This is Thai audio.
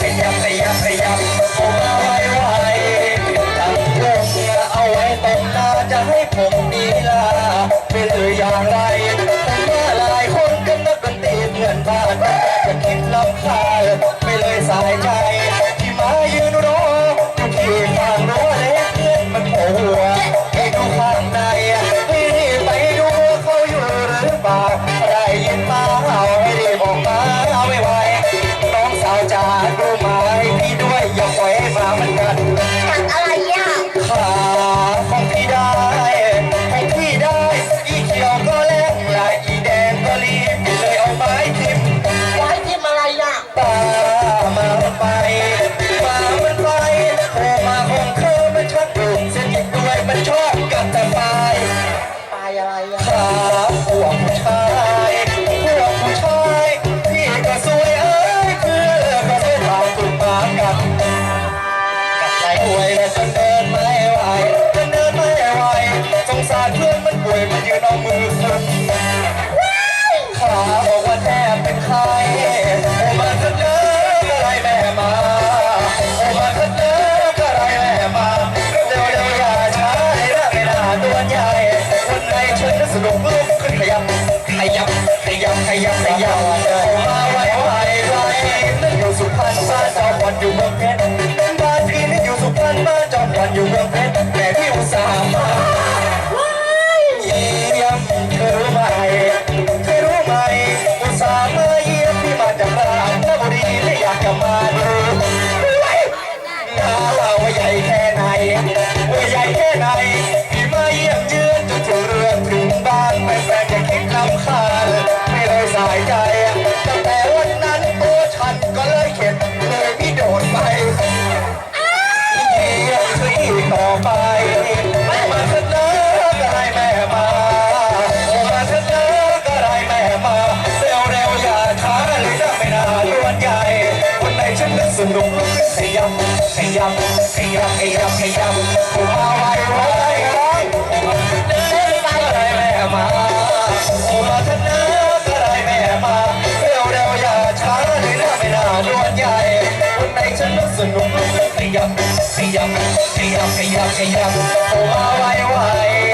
บยัยับขยับผมเอาไวไวตั้งวงเอาไว้ตรงหจให้ผมดีลาไม่เลยอย่างไรต่เงหลายคนกันักดนตรีเพื่อนบ้นจะคิดลำคาไม่เลยสายใจ พวกผู้ชายพวกผู้ชายพี่ก็สวยเอ้ยคือก็สวยตามตุ่มากันกับใจป่วยและจน คนในสนุกลุกขึ้นขยับขยับขยับขยับขยับมาไวไวไวนั่นอยู่สุพรรณบ้านจอมวันอยู่เมืองเพชรบ้านพี่นี่อยู่สุพรรณบ้านจอมขวัญอยู่เมืองเพชรแต่พี่อุตส่าห์มาเยี่ยมเธอรู้ไหมเธอรู้ไหมอุตส่าห์มาเยี่ยมพี่มาจากราชบุรีไม่อยากจะมาดูน้าเราใหญ่แค่ไหนใหญ่แค่ไหน ไปไม่มาเถอะนะก็ได้แม่มาโอ้มาเถอะนะก็ได้แม่มาเร็วเร็วอย่าช้าเลยนะไม่น่าล้วนใหญ่วันไหนฉันนึกสนุกลุกขึ้ยับขยับขยับขยับขยับกูมาไวไวไวโอ้มาเถอะนะก็ได้แม่มาโอ้มาเถอะนะก็ได้แม่มาเร็วเร็วอย่าช้าเลยนะไม่น่าล้วนใหญ่วันไหนฉันนึกสนุกลุกขึ้นขยับ Hey, yo, hey, yo, hey, yo, hey, yo. Oh, why, why, why.